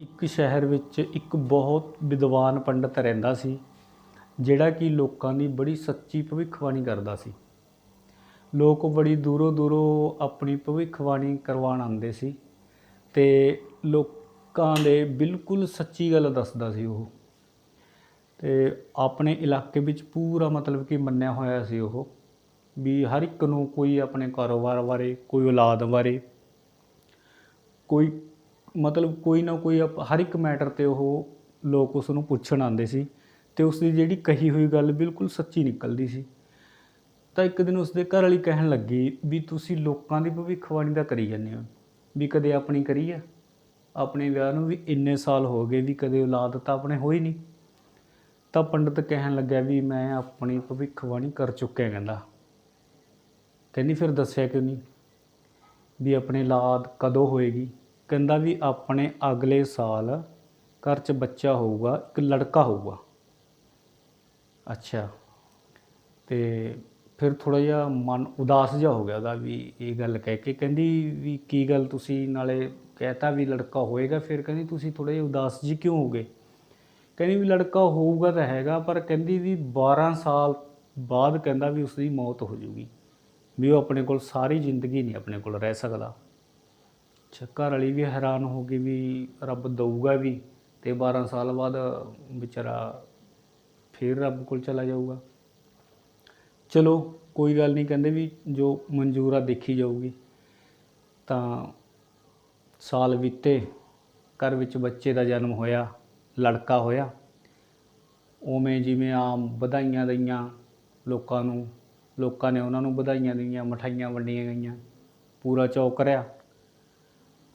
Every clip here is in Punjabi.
ਇੱਕ ਸ਼ਹਿਰ ਵਿੱਚ ਇੱਕ ਬਹੁਤ ਵਿਦਵਾਨ ਪੰਡਤ ਰਹਿੰਦਾ ਸੀ, ਜਿਹੜਾ ਕਿ ਲੋਕਾਂ ਦੀ ਬੜੀ ਸੱਚੀ ਭਵਿੱਖਬਾਣੀ ਕਰਦਾ ਸੀ। ਲੋਕ ਬੜੀ ਦੂਰੋਂ ਦੂਰੋਂ ਆਪਣੀ ਭਵਿੱਖਬਾਣੀ ਕਰਵਾਉਣ ਆਉਂਦੇ ਸੀ ਤੇ ਲੋਕਾਂ ਦੇ ਬਿਲਕੁਲ ਸੱਚੀ ਗੱਲ ਦੱਸਦਾ ਸੀ ਉਹ। ਤੇ ਆਪਣੇ ਇਲਾਕੇ ਵਿੱਚ ਪੂਰਾ ਮਤਲਬ ਕਿ ਮੰਨਿਆ ਹੋਇਆ ਸੀ ਉਹ, ਵੀ ਹਰ ਇੱਕ ਨੂੰ ਕੋਈ ਆਪਣੇ ਕਾਰੋਬਾਰ ਬਾਰੇ, ਕੋਈ ਔਲਾਦ ਬਾਰੇ, ਕੋਈ ਮਤਲਬ ਕੋਈ ਨਾ ਕੋਈ ਅਪ- ਹਰ ਇੱਕ ਮੈਟਰ ਤੇ ਉਹ ਲੋਕ ਉਸ ਨੂੰ ਪੁੱਛਣ ਆਉਂਦੇ ਸੀ ਤੇ ਉਸ ਦੀ ਜਿਹੜੀ ਕਹੀ ਹੋਈ ਗੱਲ ਬਿਲਕੁਲ ਸੱਚੀ ਨਿਕਲਦੀ ਸੀ। ਤਾਂ ਇੱਕ ਦਿਨ ਉਸ ਦੇ ਘਰ ਵਾਲੀ ਕਹਿਣ ਲੱਗੀ ਵੀ ਤੁਸੀਂ ਲੋਕਾਂ ਦੀ ਭਵਿੱਖਬਾਣੀ ਦਾ ਕਰੀ ਜਾਂਦੇ ਹੋ, ਵੀ ਕਦੇ ਆਪਣੀ ਕਰੀ ਆ, ਆਪਣੇ ਵਿਆਹ ਨੂੰ ਵੀ ਇੰਨੇ ਸਾਲ ਹੋ ਗਏ ਵੀ ਕਦੇ ਔਲਾਦ ਤਾਂ ਆਪਣੇ ਹੋਈ ਨਹੀਂ। ਤਾਂ ਪੰਡਤ ਕਹਿਣ ਲੱਗਿਆ ਵੀ ਮੈਂ ਆਪਣੀ ਭਵਿੱਖਬਾਣੀ ਕਰ ਚੁੱਕਿਆ ਕਹਿੰਦਾ। ਕਹਿੰਦੀ ਫਿਰ ਦੱਸਿਆ ਕਿਉਂ ਨਹੀਂ ਵੀ ਆਪਣੇ ਔਲਾਦ ਕਦੋਂ ਹੋਏਗੀ? ਕਹਿੰਦਾ ਵੀ ਆਪਣੇ ਅਗਲੇ ਸਾਲ ਘਰ 'ਚ ਬੱਚਾ ਹੋਊਗਾ, ਇੱਕ ਲੜਕਾ ਹੋਊਗਾ। ਅੱਛਾ। ਤੇ ਫਿਰ ਥੋੜਾ ਜਿਹਾ ਮਨ ਉਦਾਸ ਜਿਹਾ ਹੋ ਗਿਆ ਉਹਦਾ ਵੀ ਇਹ ਗੱਲ ਕਹਿ ਕੇ। ਕਹਿੰਦੀ ਵੀ ਕੀ ਗੱਲ ਤੁਸੀਂ ਨਾਲੇ ਕਹਿਤਾ ਵੀ ਲੜਕਾ ਹੋਏਗਾ, ਫਿਰ ਕਹਿੰਦੀ ਤੁਸੀਂ ਥੋੜੇ ਜਿਹਾ ਉਦਾਸ ਜੀ ਕਿਉਂ ਹੋ ਗਏ ਕਹਿੰਦੀ ਵੀ ਲੜਕਾ ਹੋਊਗਾ ਤਾਂ ਹੈਗਾ, ਪਰ ਕਹਿੰਦੀ ਵੀ 12 ਸਾਲ ਬਾਅਦ ਕਹਿੰਦਾ ਵੀ ਉਸ ਦੀ ਮੌਤ ਹੋ ਜੂਗੀ ਵੀ ਉਹ ਆਪਣੇ ਕੋਲ ਸਾਰੀ ਜ਼ਿੰਦਗੀ ਨਹੀਂ ਆਪਣੇ ਕੋਲ ਰਹਿ ਸਕਦਾ। ਅੱਛਾ, ਘਰ ਵਾਲੀ ਵੀ ਹੈਰਾਨ ਹੋ ਗਈ ਵੀ ਰੱਬ ਦਊਗਾ ਵੀ ਤੇ 12 ਸਾਲ ਬਾਅਦ ਵਿਚਾਰਾ ਫਿਰ ਰੱਬ ਕੋਲ ਚਲਾ ਜਾਊਗਾ। ਚਲੋ, ਕੋਈ ਗੱਲ ਨਹੀਂ, ਕਹਿੰਦੇ ਵੀ ਜੋ ਮਨਜ਼ੂਰ ਆ ਦੇਖੀ ਜਾਊਗੀ, ਤਾਂ ਸਾਲ ਬੀਤੇ ਘਰ ਵਿੱਚ ਬੱਚੇ ਦਾ ਜਨਮ ਹੋਇਆ, ਲੜਕਾ ਹੋਇਆ, ਉਵੇਂ ਜਿਵੇਂ ਆਮ ਵਧਾਈਆਂ ਦਈਆਂ ਲੋਕਾਂ ਨੂੰ, ਲੋਕਾਂ ਨੇ ਉਹਨਾਂ ਨੂੰ ਵਧਾਈਆਂ ਦਈਆਂ, ਮਠਾਈਆਂ ਵੰਡੀਆਂ ਗਈਆਂ, ਪੂਰਾ ਚੌਕ ਕਰਿਆ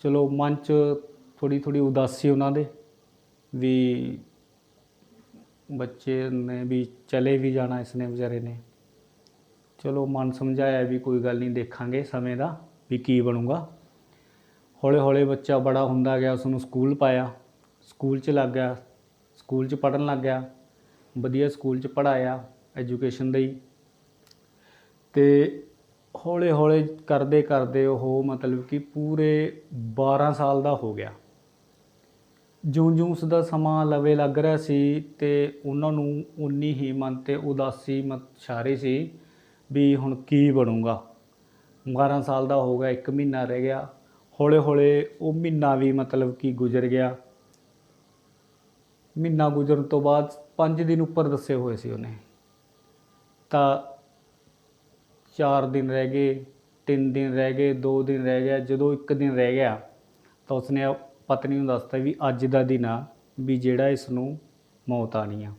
ਚਲੋ ਮਨ 'ਚ ਥੋੜੀ ਥੋੜੀ ਉਦਾਸੀ ਉਹਨਾਂ ਦੇ ਵੀ ਬੱਚੇ ਨੇ ਵੀ ਚਲੇ ਵੀ ਜਾਣਾ ਇਸਨੇ ਵਿਚਾਰੇ ਨੇ। ਚਲੋ ਮਨ ਸਮਝਾਇਆ ਵੀ ਕੋਈ ਗੱਲ ਨਹੀਂ ਦੇਖਾਂਗੇ ਸਮੇਂ ਦਾ ਵੀ ਕੀ ਬਣੂਗਾ। ਹੌਲੇ ਹੌਲੇ ਬੱਚਾ ਬੜਾ ਹੁੰਦਾ ਗਿਆ ਉਸ ਨੂੰ ਸਕੂਲ ਪਾਇਆ। ਸਕੂਲ 'ਚ ਲੱਗ ਗਿਆ, ਸਕੂਲ 'ਚ ਪੜ੍ਹਨ ਲੱਗ ਗਿਆ। ਵਧੀਆ ਸਕੂਲ 'ਚ ਪੜ੍ਹਾਇਆ, ਐਜੂਕੇਸ਼ਨ ਲਈ। ਤੇ ਹੌਲੇ ਹੌਲੇ ਕਰਦੇ ਕਰਦੇ ਉਹ ਮਤਲਬ ਕਿ ਪੂਰੇ 12 ਸਾਲ ਦਾ ਹੋ ਗਿਆ। ਜਿਉਂ ਜਿਉਂ ਉਸ ਦਾ ਸਮਾਂ ਲਵੇ ਲੱਗ ਰਿਹਾ ਸੀ ਤੇ ਉਹਨਾਂ ਨੂੰ ਉਨੀ ਹੀ ਮਨ ਤੇ ਉਦਾਸੀ ਮਤ ਛਾਰੀ ਸੀ ਵੀ ਹੁਣ ਕੀ ਬਣੂਗਾ। 12 ਸਾਲ ਦਾ ਹੋ ਗਿਆ 1 ਮਹੀਨਾ ਰਹਿ ਗਿਆ। ਹੌਲੇ ਹੌਲੇ ਉਹ ਮਹੀਨਾ ਵੀ ਮਤਲਬ ਕਿ ਗੁਜ਼ਰ ਗਿਆ। ਮਹੀਨਾ ਗੁਜ਼ਰਨ ਤੋਂ ਬਾਅਦ 5 ਦਿਨ ਉੱਪਰ ਦੱਸੇ ਹੋਏ ਸੀ ਉਹਨੇ। ਤਾਂ ਚਾਰ ਦਿਨ ਰਹਿ ਗਏ, ਤਿੰਨ ਦਿਨ ਰਹਿ ਗਏ, ਦੋ ਦਿਨ ਰਹਿ ਗਿਆ, ਜਦੋਂ ਇੱਕ ਦਿਨ ਰਹਿ ਗਿਆ, ਤਾਂ ਉਸਨੇ ਪਤਨੀ ਨੂੰ ਦੱਸਤਾ ਵੀ ਅੱਜ ਦਾ ਦਿਨ ਆ ਵੀ ਜਿਹੜਾ ਇਸ ਨੂੰ ਮੌਤ ਆਣੀ ਆ।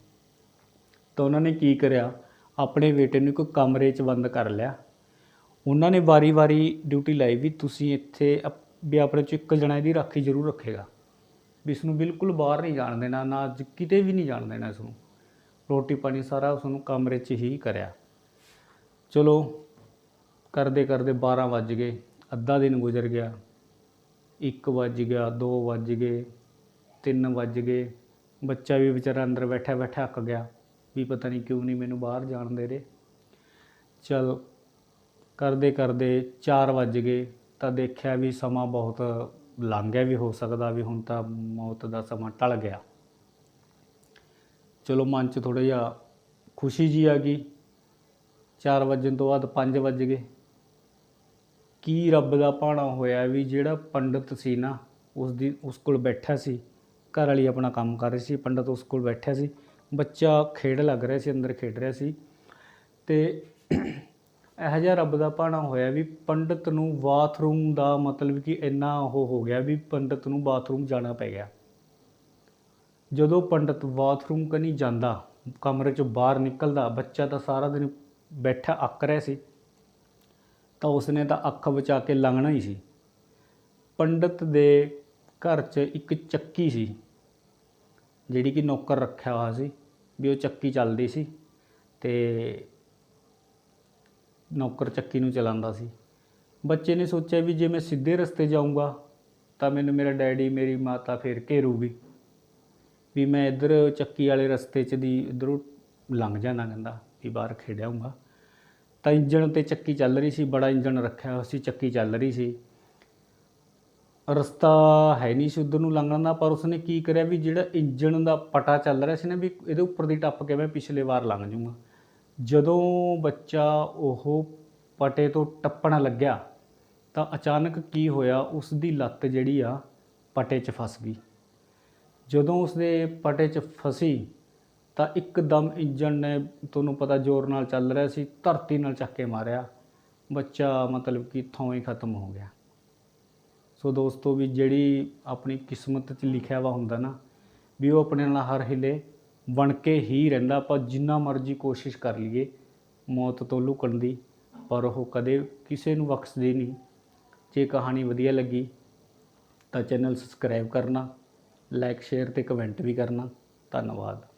ਤਾਂ ਉਹਨਾਂ ਨੇ ਕੀ ਕਰਿਆ? ਆਪਣੇ ਬੇਟੇ ਨੂੰ ਇੱਕ ਕਮਰੇ 'ਚ ਬੰਦ ਕਰ ਲਿਆ। ਉਹਨਾਂ ਨੇ ਵਾਰੀ-ਵਾਰੀ ਡਿਊਟੀ ਲਾਈ ਵੀ ਤੁਸੀਂ ਇੱਥੇ ਅਪ- ਵੀ ਆਪਣੇ 'ਚ ਇੱਕ ਜਣਾ ਇਹਦੀ ਰਾਖੀ ਜ਼ਰੂਰ ਰੱਖੇਗਾ। ਵੀ ਇਸ ਨੂੰ ਬਿਲਕੁਲ ਬਾਹਰ ਨਹੀਂ ਜਾਣ ਦੇਣਾ, ਨਾ ਅੱਜ ਕਿਤੇ ਵੀ ਨਹੀਂ ਜਾਣ ਦੇਣਾ ਇਸ ਨੂੰ ਰੋਟੀ ਪਾਣੀ ਸਾਰਾ ਉਸ ਨੂੰ ਕਮਰੇ 'ਚ ਹੀ ਕਰਿਆ। ਚਲੋ ਕਰਦੇ ਕਰਦੇ 12 ਵੱਜ ਗਏ, ਅੱਧਾ ਦਿਨ ਗੁਜ਼ਰ ਗਿਆ। 1 ਵੱਜ ਗਿਆ 2 ਵੱਜ ਗਏ 3 ਵੱਜ ਗਏ। ਬੱਚਾ ਵੀ ਵਿਚਾਰਾ ਅੰਦਰ ਬੈਠਾ ਬੈਠਾ ਅੱਕ ਗਿਆ। ਵੀ ਪਤਾ ਨਹੀਂ ਕਿਉਂ ਨਹੀਂ ਮੈਨੂੰ ਬਾਹਰ ਜਾਣ ਦੇ ਰਹੇ। ਚਲ ਕਰਦੇ ਕਰਦੇ 4 ਵੱਜ ਗਏ ਤਾਂ ਦੇਖਿਆ ਵੀ ਸਮਾਂ ਬਹੁਤ ਲੰਘ ਗਿਆ ਵੀ ਹੋ ਸਕਦਾ ਵੀ ਹੁਣ ਤਾਂ ਮੌਤ ਦਾ ਸਮਾਂ ਟਲ ਗਿਆ। ਚਲੋ ਮਨ 'ਚ ਥੋੜਾ ਜਿਹਾ ਖੁਸ਼ੀ ਜੀ ਆ ਗਈ। 4 ਵਜਣ ਤੋਂ ਬਾਅਦ 5 ਵੱਜ ਗਏ। ਕੀ ਰੱਬ ਦਾ ਭਾਣਾ ਹੋਇਆ ਵੀ ਜਿਹੜਾ ਪੰਡਤ ਸੀ ਨਾ ਉਸ ਦੀ ਉਸ ਕੋਲ ਬੈਠਾ ਸੀ, ਘਰ ਵਾਲੀ ਆਪਣਾ ਕੰਮ ਕਰ ਰਹੀ ਸੀ, ਪੰਡਤ ਉਸ ਕੋਲ ਬੈਠਾ ਸੀ, ਬੱਚਾ ਖੇਡ ਲੱਗ ਰਿਹਾ ਸੀ, ਅੰਦਰ ਖੇਡ ਰਿਹਾ ਸੀ ਤੇ ਇਹੋ ਜਿਹਾ ਰੱਬ ਦਾ ਭਾਣਾ ਹੋਇਆ ਵੀ ਪੰਡਤ ਨੂੰ ਬਾਥਰੂਮ ਦਾ ਮਤਲਬ ਕਿ ਇੰਨਾ ਉਹ ਹੋ ਗਿਆ ਵੀ ਪੰਡਤ ਨੂੰ ਬਾਥਰੂਮ ਜਾਣਾ ਪੈ ਗਿਆ। ਜਦੋਂ ਪੰਡਤ ਬਾਥਰੂਮ ਕਨੀ ਜਾਂਦਾ, ਕਮਰੇ ਚੋਂ ਬਾਹਰ ਨਿਕਲਦਾ, ਬੱਚਾ ਤਾਂ ਸਾਰਾ ਦਿਨ ਬੈਠਾ ਅੱਕ ਰਿਹਾ ਸੀ ਤਾਂ ਉਸਨੇ ਤਾਂ ਅੱਖ ਬਚਾ ਕੇ ਲੰਘਣਾ ਹੀ ਸੀ। ਪੰਡਤ ਦੇ ਘਰ 'ਚ ਇੱਕ ਚੱਕੀ ਸੀ, ਜਿਹੜੀ ਕਿ ਨੌਕਰ ਰੱਖਿਆ ਹੋਇਆ ਸੀ, ਵੀ ਉਹ ਚੱਕੀ ਚੱਲਦੀ ਸੀ ਤੇ ਨੌਕਰ ਚੱਕੀ ਨੂੰ ਚਲਾਉਂਦਾ ਸੀ। ਬੱਚੇ ਨੇ ਸੋਚਿਆ ਵੀ ਜੇ ਮੈਂ ਸਿੱਧੇ ਰਸਤੇ ਜਾਊਂਗਾ, ਤਾਂ ਮੈਨੂੰ ਮੇਰਾ ਡੈਡੀ, ਮੇਰੀ ਮਾਤਾ ਫੇਰ ਘੇਰੂਗੀ, ਵੀ ਮੈਂ ਇੱਧਰ ਚੱਕੀ ਵਾਲੇ ਰਸਤੇ 'ਚ ਦੀ ਇੱਧਰੋਂ ਲੰਘ ਜਾਣਾ ਕਹਿੰਦਾ, ਵੀ ਬਾਹਰ ਖੇਡਾਂਗਾ ਤਾਂ ਇੰਜਣ ਤੇ ਚੱਕੀ ਚੱਲ ਰਹੀ ਸੀ, ਬੜਾ ਇੰਜਣ ਰੱਖਿਆ ਹੋਇਆ ਸੀ, ਚੱਕੀ ਚੱਲ ਰਹੀ ਸੀ। ਰਸਤਾ ਹੈ ਨਹੀਂ ਸੀ ਉੱਧਰ ਨੂੰ ਲੰਘਣ ਦਾ, ਪਰ ਉਸਨੇ ਕੀ ਕਰਿਆ ਵੀ ਜਿਹੜਾ ਇੰਜਣ ਦਾ ਪਟਾ ਚੱਲ ਰਿਹਾ ਸੀ ਨਾ ਵੀ ਇਹਦੇ ਉੱਪਰ ਦੀ ਟੱਪ ਕੇ ਮੈਂ ਪਿਛਲੇ ਵਾਰ ਲੰਘ ਜਾਊਂਗਾ ਜਦੋਂ ਬੱਚਾ ਉਹ ਪਟੇ ਤੋਂ ਟੱਪਣ ਲੱਗਿਆ, ਤਾਂ ਅਚਾਨਕ ਕੀ ਹੋਇਆ ਉਸ ਦੀ ਲੱਤ ਜਿਹੜੀ ਆ ਪਟੇ 'ਚ ਫਸ ਗਈ। ਜਦੋਂ ਉਸਦੇ ਪਟੇ 'ਚ ਫਸੀ ਤਾਂ ਇੱਕਦਮ ਇੰਜਣ ਨੇ ਤੁਹਾਨੂੰ ਪਤਾ ਜ਼ੋਰ ਨਾਲ ਚੱਲ ਰਿਹਾ ਸੀ, ਧਰਤੀ ਨਾਲ ਚੱਕ ਕੇ ਮਾਰਿਆ। ਬੱਚਾ ਮਤਲਬ ਕਿ ਇੱਥੋਂ ਹੀ ਖਤਮ ਹੋ ਗਿਆ। ਸੋ ਦੋਸਤੋ ਵੀ ਜਿਹੜੀ ਆਪਣੀ ਕਿਸਮਤ 'ਚ ਲਿਖਿਆ ਵਾ ਹੁੰਦਾ ਨਾ, ਵੀ ਉਹ ਆਪਣੇ ਨਾਲ ਹਰ ਹਿਲੇ ਬਣ ਕੇ ਹੀ ਰਹਿੰਦਾ, ਆਪਾਂ ਜਿੰਨਾ ਮਰਜ਼ੀ ਕੋਸ਼ਿਸ਼ ਕਰ ਲਈਏ, ਮੌਤ ਤੋਂ ਲੁਕਣ ਦੀ, ਪਰ ਉਹ ਕਦੇ ਕਿਸੇ ਨੂੰ ਬਖਸ਼ਦੀ ਨਹੀਂ। ਜੇ ਕਹਾਣੀ ਵਧੀਆ ਲੱਗੀ ਤਾਂ ਚੈਨਲ ਸਬਸਕ੍ਰਾਈਬ ਕਰਨਾ, ਲਾਈਕ, ਸ਼ੇਅਰ ਤੇ ਕਮੈਂਟ ਵੀ ਕਰਨਾ। ਧੰਨਵਾਦ।